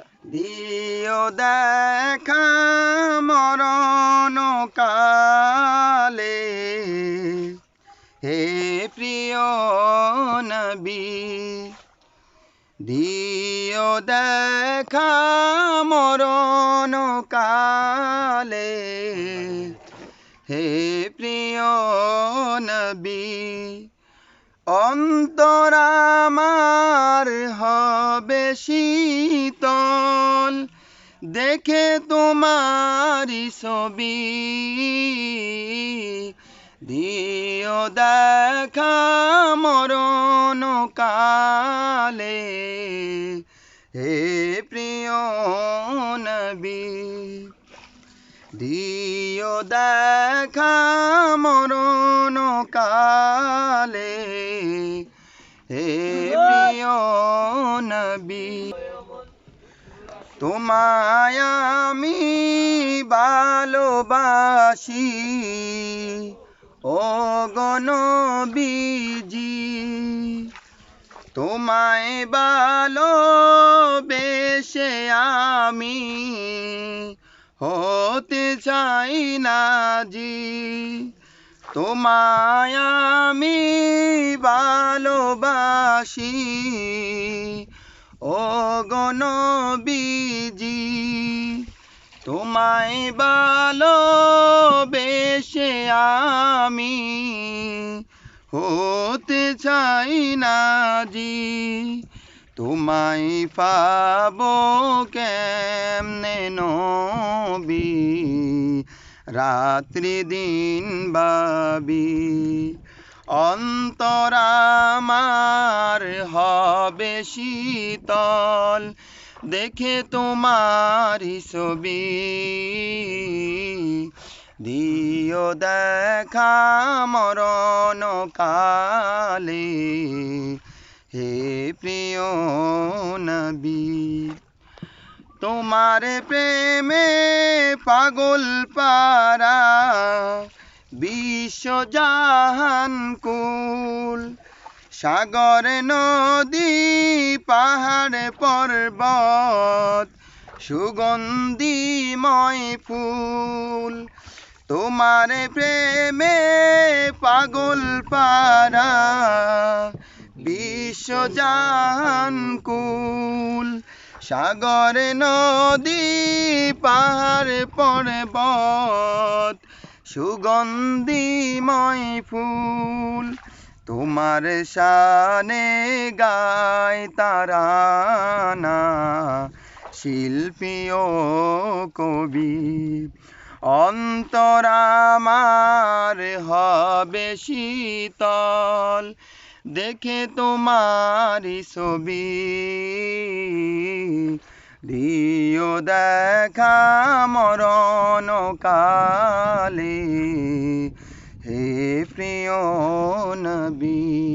দিও দেখা মরণ কালে। হে প্রিয় নবী দিও দেখা মরণ কালে। হে প্রিয় নবী অন্তরামার হবে শীতল দেখে তোমারি ছবি। দিও দেখা মরণ কালে হে প্রিয় নবী। দিও দেখা মরণ কালে। হে প্রিয় নবী, তোমায় আমি ভালোবাসি। ও গণবিজি তোমায় ভালোবেসে আমি হতে চাই না জি। তোমায় আমি ভালোবাসি। ও গণবিজি তোমায় ভালোবেসে আমি হতে চাই না জি। তোমায় পাবো কেমনে নবী? রাত্রি দিন বাবি অন্তরামার হবে শীতল, দেখে তোমারি ছবি। দিও দেখা মরণ কালে হে প্রিয় নবী, তোমার প্রেমে পাগল পারা বিশ্বজাহান কুল, সাগর নদী, পাহাড় পর্বত, সুগন্ধিময় ফুল, তোমার প্রেমে পাগল পারা বিশ্বজাহান কুল সাগর নদী পাহাড় পর্বত, সুগন্ধিময় ফুল। তোমার শানে গায় তারানা, শিল্পী ও কবি। অন্তরামার হবে শীতল দেখে তোমারি ছবি। দিও দেখা মরণ কালে। হে প্রিয় নবী।